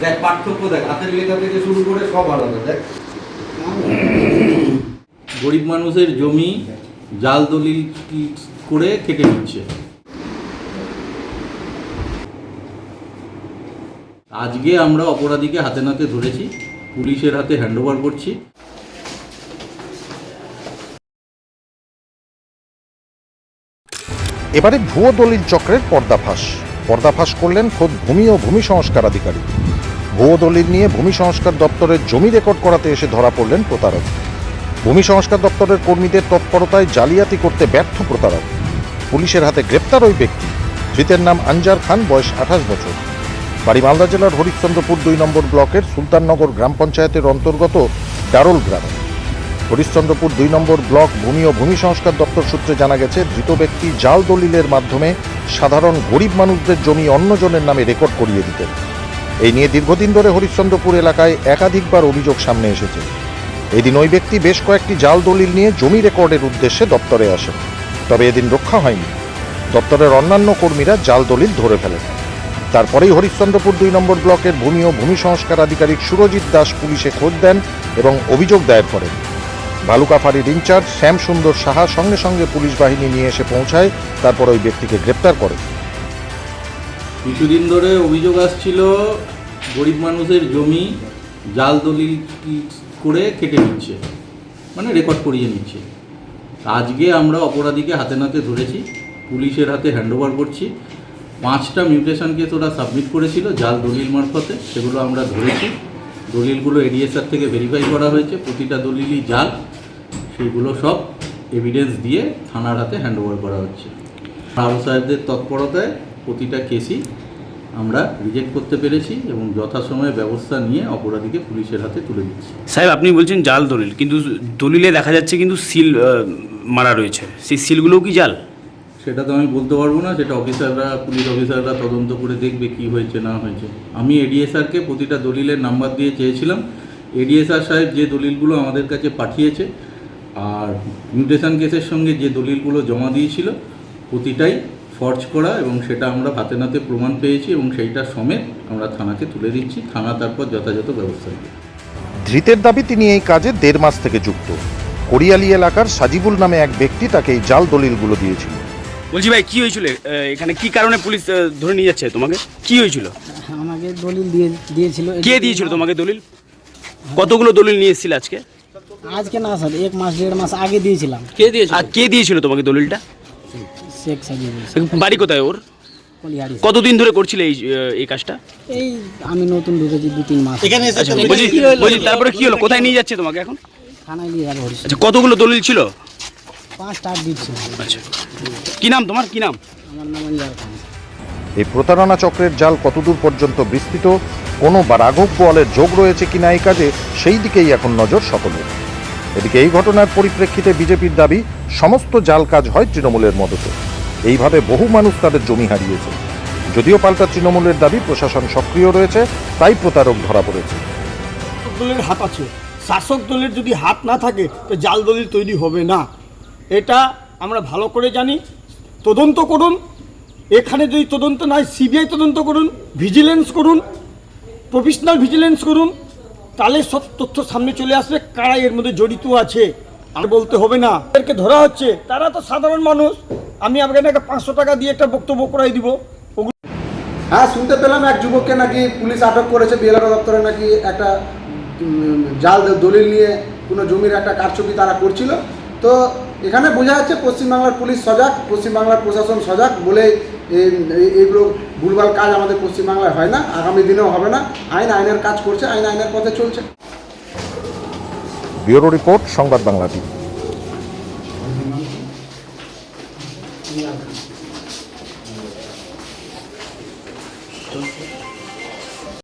দেখ পার্থক্য দেখ হাতের লেখা থেকে শুরু করে সব আলাদা দেখ। গরিব মানুষের জমি জাল দলিল করে কেটে নিচ্ছে? আজকে আমরা অপরাধীকে হাতে নাতে ধরেছি পুলিশের হাতে হ্যান্ডওভার করছি। এবারে ভুয়ো দলিল চক্রের পর্দাফাঁস পর্দাফাঁস করলেন খোদ ভূমি ও ভূমি সংস্কার আধিকারিক। ভুয়ো দলিল নিয়ে ভূমি সংস্কার দপ্তরের জমি রেকর্ড করাতে এসে ধরা পড়লেন প্রতারক। ভূমি সংস্কার দপ্তরের কর্মীদের তৎপরতায় জালিয়াতি করতে ব্যর্থ প্রতারক। পুলিশের হাতে গ্রেপ্তার ওই ব্যক্তি, ধৃতের নাম আনজার খান, বয়স আঠাশ বছর। বাড়ি মালদা জেলার হরিশ্চন্দ্রপুর দুই নম্বর ব্লকের সুলতাননগর গ্রাম পঞ্চায়েতের অন্তর্গত ডারোল গ্রামে। হরিশ্চন্দ্রপুর দুই নম্বর ব্লক ভূমি ও ভূমি সংস্কার দপ্তর সূত্রে জানা গেছে, ধৃত ব্যক্তি জাল দলিলের মাধ্যমে সাধারণ গরিব মানুষদের জমি অন্যজনের নামে রেকর্ড করিয়ে দিতেন। এই নিয়ে দীর্ঘদিন ধরে হরিশ্চন্দ্রপুর এলাকায় একাধিকবার অভিযোগ সামনে এসেছে। এদিন ওই ব্যক্তি বেশ কয়েকটি জাল দলিল নিয়ে জমি রেকর্ডের উদ্দেশ্যে দপ্তরে আসেন। তবে এদিন রক্ষা হয়নি। দপ্তরের অন্যান্য কর্মীরা জাল দলিল ধরে ফেলেন। তারপরেই হরিশ্চন্দ্রপুর দুই নম্বর ব্লকের ভূমি ও ভূমি সংস্কার আধিকারিক সুরজিৎ দাস পুলিশে খোঁজ দেন এবং অভিযোগ দায়ের করেন। ভালুকা ফাঁড়ির ইনচার্জ শ্যাম সুন্দর সাহা সঙ্গে সঙ্গে পুলিশ বাহিনী নিয়ে এসে পৌঁছায়, তারপর ওই ব্যক্তিকে গ্রেপ্তার করে। কিছুদিন ধরে অভিযোগ আসছিল, গরিব মানুষের জমি জাল দলিল করে কেটে নিচ্ছে মানে রেকর্ড করিয়ে নিচ্ছে। আজকে আমরা অপরাধীকে হাতে নাতে ধরেছি, পুলিশের হাতে হ্যান্ডওভার করছি। পাঁচটা মিউটেশনকে তোরা সাবমিট করেছিল, জাল দলিল মারফতে, সেগুলো আমরা ধরেছি। দলিলগুলো এডিএসআর থেকে ভেরিফাই করা হয়েছে, প্রতিটা দলিলই জাল, সেগুলো সব এভিডেন্স দিয়ে থানার হাতে হ্যান্ডওভার করা হচ্ছে। সাহেবদের তৎপরতায় প্রতিটা কেসই আমরা রিজেক্ট করতে পেরেছি এবং যথাসময়ে ব্যবস্থা নিয়ে অপরাধীকে পুলিশের হাতে তুলে দিচ্ছি। সাহেব আপনি বলছেন জাল দলিল কিন্তু দলিলে দেখা যাচ্ছে কিন্তু সিল মারা রয়েছে। সেই সিলগুলোও কি জাল? সেটা তো আমি বলতে পারব না সেটা অফিসাররা পুলিশ অফিসাররা তদন্ত করে দেখবে কি হয়েছে না হয়েছে। আমি এডিএসআরকে প্রতিটা দলিলের নাম্বার দিয়ে চেয়েছিলাম। এডিএসআর সাহেব যে দলিলগুলো আমাদের কাছে পাঠিয়েছে আর মিউটেশন কেসের সঙ্গে যে দলিলগুলো জমা দিয়েছিল প্রতিটাই ফর্জ করা এবং সেটা আমরা হাতে নাতে প্রমাণ পেয়েছি এবং সেইটা সমেত আমরা থানাকে তুলে দিচ্ছি। থানা তারপর যথাযথ ব্যবস্থা নেবে। ধৃতের দাবি তিনি এই কাজে দেড় মাস থেকে যুক্ত। কোরিয়ালি এলাকার সাজিবুল নামে এক ব্যক্তি তাকে এই জাল দলিলগুলো দিয়েছিল। বলছি ভাই কি হয়েছিল? এখানে কি কারণে পুলিশ ধরে নিয়ে যাচ্ছে তোমাকে? কি হয়েছিল? আমাকে দলিল দিয়ে দিয়েছিল। কে দিয়েছিল তোমাকে দলিল? কতগুলো দলিল নিয়ে এসেছিলে আজকে? আজকে না স্যার এক মাস দেড় মাস আগে দিয়েছিলাম। কে দিয়েছিল? আর কে দিয়েছিল তোমাকে দলিলটা? শেখ সাজিবুল বাড়ি কোথায় ওর? কলিহারি কতদিন ধরে করছিলে এই এই কাজটা? এই আমি নতুন ঢুকেছি দু তিন মাস। এখানে আচ্ছা বলছি বলছি তারপরে কি হলো? কোথায় নিয়ে যাচ্ছে তোমাকে এখন? থানায় গিয়ে যাব হরিশ আচ্ছা কতগুলো দলিল ছিল? পাঁচটা আট দিচ্ছিল আচ্ছা। কি নাম তোমার? কি নাম? আমার নাম অঞ্জার খান। এই প্রতারণা চক্রের জাল কতদূর পর্যন্ত বিস্তৃত? কোনো বা রাঘব বোয়ালের যোগ রয়েছে কিনা এই কাজে? সেই দিকেই এখন নজর সকলের। এদিকে এই ঘটনার পরিপ্রেক্ষিতে বিজেপির দাবি সমস্ত জাল কাজ হয় তৃণমূলের মদতে। এইভাবে বহু মানুষ তাদের জমি হারিয়েছে। যদিও পাল্টা তৃণমূলের দাবি প্রশাসন সক্রিয় রয়েছে, তাই প্রতারক ধরা পড়েছে। দলের হাত আছে। শাসক দলের যদি হাত না থাকে, তো জাল দলিল তৈরি হবে না। এটা আমরা ভালো করে জানি। তদন্ত করুন। এখানে যদি তদন্ত নাই, সিবিআই তদন্ত করুন, ভিজিলেন্স করুন, প্রফেশনাল ভিজিলেন্স করুন, তাহলে সব তথ্য সামনে চলে আসবে, কারা এর মধ্যে জড়িত আছে। আর বলতে হবে না। এদেরকে ধরা হচ্ছে, তারা তো সাধারণ মানুষ। আমি আপনাকে পাঁচশো টাকা দিয়ে একটা বক্তব্য করাই দিব। হ্যাঁ শুনতে পেলাম এক যুবককে নাকি পুলিশ আটক করেছে বিএলআর দপ্তরে নাকি একটা জাল দলিল নিয়ে কোনো জমির একটা কারচুপি তারা করছিল। তো এখানে বোঝা যাচ্ছে পশ্চিমবাংলার পুলিশ সজাগ পশ্চিমবাংলার প্রশাসন সজাগ বলে এই- এই- এইগুলো ভুলভাল কাজ আমাদের পশ্চিমবাংলায় হয় না আগামী দিনেও হবে না আইন আইনের কাজ করছে আইন আইনের পথে চলছে। ব্যুরো রিপোর্ট সংবাদ বাংলা টিভি। 一样的。